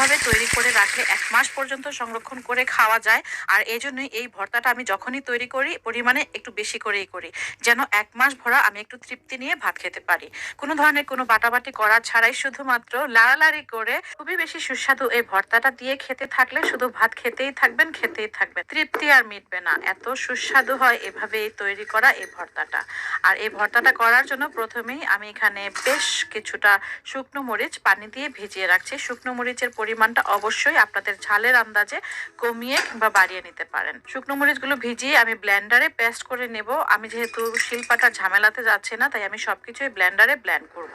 এভাবে তৈরি করে রাখলে এক মাস পর্যন্ত সংরক্ষণ করে খাওয়া যায়। আর এই জন্যই এই ভর্তাটা আমি যখনই তৈরি করি, পরিমাণে একটু বেশি করেই করি। যেন এক মাস ভরা আমি একটু তৃপ্তি নিয়ে ভাত খেতে পারি। কোনো ধরনের কোনো বাটাবাটি করা ছাড়াই শুধুমাত্র লাড়ালাড়ি করে খুবই বেশি সুস্বাদু এই ভর্তাটা দিয়ে খেতে থাকলে শুধু ভাত খেতেই থাকবেন খেতেই থাকবেন। তৃপ্তি আর মিটবে না। এত সুস্বাদু হয় এভাবেই তৈরি করা এই ভর্তাটা। আর এই ভর্তাটা করার জন্য প্রথমেই আমি এখানে বেশ কিছুটা শুকনো মরিচ পানি দিয়ে ভিজিয়ে রাখছি। শুকনো মরিচের পরিমাণটা অবশ্যই আপনাদের ঝালের আন্দাজে কমিয়ে কিংবা বাড়িয়ে নিতে পারেন। শুকনো মরিচগুলো ভিজিয়ে আমি ব্ল্যান্ডারে পেস্ট করে নেব। আমি যেহেতু শিলপাটা ঝামেলাতে যাচ্ছে না, তাই আমি সবকিছুই ব্ল্যান্ডারে ব্ল্যান্ড করব।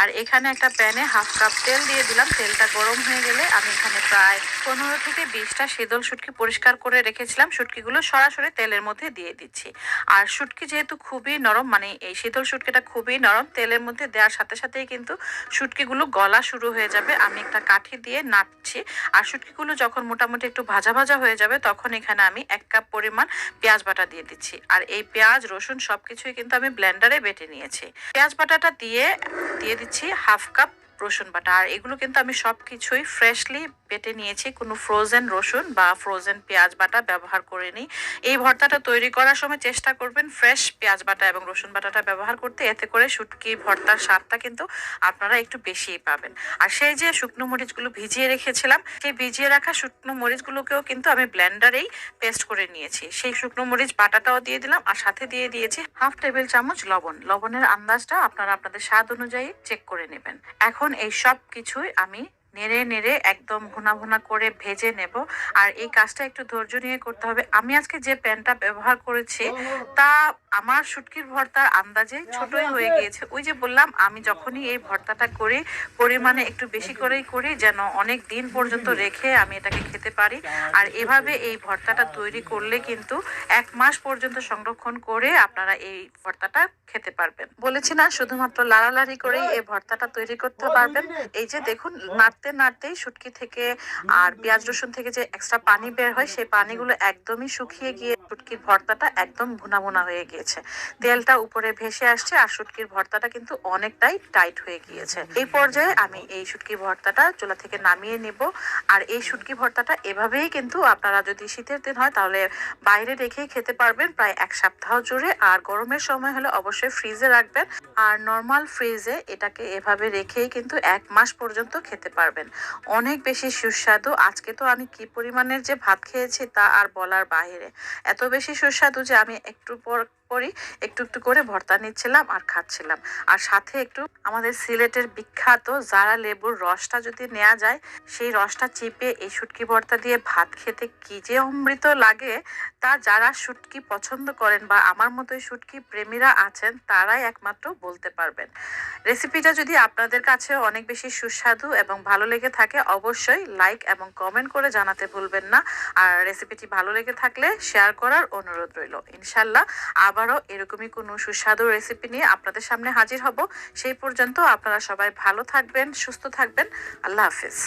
আর এখানে একটা প্যানে হাফ কাপ তেল দিয়ে দিলাম। তেলটা গরম হয়ে গেলে আমি এখানে প্রায় পনেরো থেকে বিশটা শীতল শুটকি পরিষ্কার করে রেখেছিলাম। শুটকিগুলো সরাসরি তেলের মধ্যে দিয়ে দিচ্ছি। আর শুটকি যেহেতু খুবই নরম মানে এই শীতল শুটকিটা খুবই নরম, তেলের মধ্যে দেওয়ার সাথে সাথেই কিন্তু শুটকিগুলো গলা শুরু হয়ে যাবে। আমি একটা কাঠি দিয়ে নাড়ছি। আর শুটকিগুলো যখন মোটামুটি একটু ভাজা ভাজা হয়ে যাবে, তখন এখানে আমি এক কাপ পরিমাণ পেঁয়াজ বাটা দিয়ে দিচ্ছি। আর এই পেঁয়াজ, রসুন সবকিছুই কিন্তু আমি ব্ল্যান্ডারে বেটে নিয়েছি। পেঁয়াজ বাটাটা দিয়ে দিয়ে দিচ্ছি হাফ কাপ রসুন বাটা। আর এগুলো কিন্তু আমি সব কিছুই ফ্রেশলি বেটে নিয়েছি। কোনো ফ্রোজেন রসুন বা ফ্রোজেন পেঁয়াজ বাটা ব্যবহার করিনি এই ভর্তাটা তৈরি করার সময় চেষ্টা করবেন ফ্রেশ পেঁয়াজ বাটা এবং রসুন বাটাটা ব্যবহার করতে। এতে করে শুটকি ভর্তার স্বাদটা কিন্তু আপনারা একটু বেশিই পাবেন। আর সেই যে শুকনো মরিচগুলো ভিজিয়ে রেখেছিলাম, সেই ভিজিয়ে রাখা শুকনো মরিচগুলোকেও কিন্তু আমি ব্লেন্ডারেই পেস্ট করে নিয়েছি। সেই শুকনো মরিচ বাটাটাও দিয়ে দিলাম আর সাথে দিয়ে দিয়েছি হাফ টেবিল চামচ লবণ। লবণের আন্দাজটা আপনারা আপনাদের স্বাদ অনুযায়ী চেক করে নেবেন। এখন এই সব কিছুই আমি নেড়ে নেড়ে একদম ভুনা ভুনা করে ভেজে নেব। আর এই কাজটা একটু ধৈর্য নিয়ে করতে হবে। আমি আজকে যে প্যানটা ব্যবহার করেছি তা আমার শুটকির ভর্তার আন্দাজে ছোটই হয়ে গিয়েছে। ওই যে বললাম আমি যখনই এই ভর্তাটা করি পরিমাণে একটু বেশি করেই করি যেন অনেক দিন পর্যন্ত রেখে আমি এটাকে খেতে পারি। আর এভাবে এই ভর্তাটা তৈরি করলে কিন্তু এক মাস পর্যন্ত সংরক্ষণ করে আপনারা এই ভর্তাটা খেতে পারবেন। বলেছি না শুধুমাত্র লাড়ালাড়ি করেই এই ভর্তাটা তৈরি করতে পারবেন। এই যে দেখুন নাড়তে নাড়তেই শুটকি থেকে আর পেঁয়াজ রসুন থেকে যে এক্সট্রা পানি বের হয় সেই পানিগুলো একদমই শুকিয়ে গিয়ে শুটকির ভর্তাটা একদম ভুনা ভুনা হয়ে গিয়েছে। তেলটা উপরে ভেসে আসছে আর শুটকির ভর্তাটা কিন্তু অনেকটাই টাইট হয়ে গিয়েছে। এই পর্যায়ে আমি এই শুটকি ভর্তাটা চুলা থেকে নামিয়ে নিব। আর এই শুটকি ভর্তাটা এভাবেই কিন্তু আপনারা যদি শীতের দিন হয় তাহলে বাইরে রেখেই খেতে পারবেন প্রায় এক সপ্তাহ জুড়ে। আর গরমের সময় হলে অবশ্যই ফ্রিজে রাখবেন। আর নর্মাল ফ্রিজে এটাকে এভাবে রেখেই কিন্তু এক মাস পর্যন্ত খেতে পারবেন। অনেক বেশি সুস্বাদু। আজকে তো আমি কি পরিমাণের যে ভাত খেয়েছি তা আর বলার বাইরে এত বেশি সুস্বাদু যে আমি একটু পর পরই একটু একটু করে ভর্তা নিচ্ছিলাম আর খাচ্ছিলাম। আর সাথে একটু আমাদের সিলেটের বিখ্যাত জারা লেবুর রসটা যদি নেওয়া যায়, সেই রসটা চিপে এই শুটকি ভর্তা দিয়ে ভাত খেতে কি যে অমৃত লাগে, তা যারা শুটকি পছন্দ করেন বা আমার মতোই শুটকি প্রেমীরা আছেন, তারাই একমাত্র বলতে পারবেন। রেসিপিটা যদি আপনাদের কাছে অনেক বেশি সুস্বাদু এবং ভালো লেগে থাকে, অবশ্যই লাইক এবং কমেন্ট করে জানাতে ভুলবেন না। আর রেসিপিটি ভালো লেগে থাকলে শেয়ার করার অনুরোধ রইল। ইনশাল্লাহ আবারও এরকমই কোনো সুস্বাদু রেসিপি নিয়ে আপনাদের সামনে হাজির হব। সেই পর্যন্ত আপনারা সবাই ভালো থাকবেন, সুস্থ থাকবেন। আল্লাহ হাফিজ।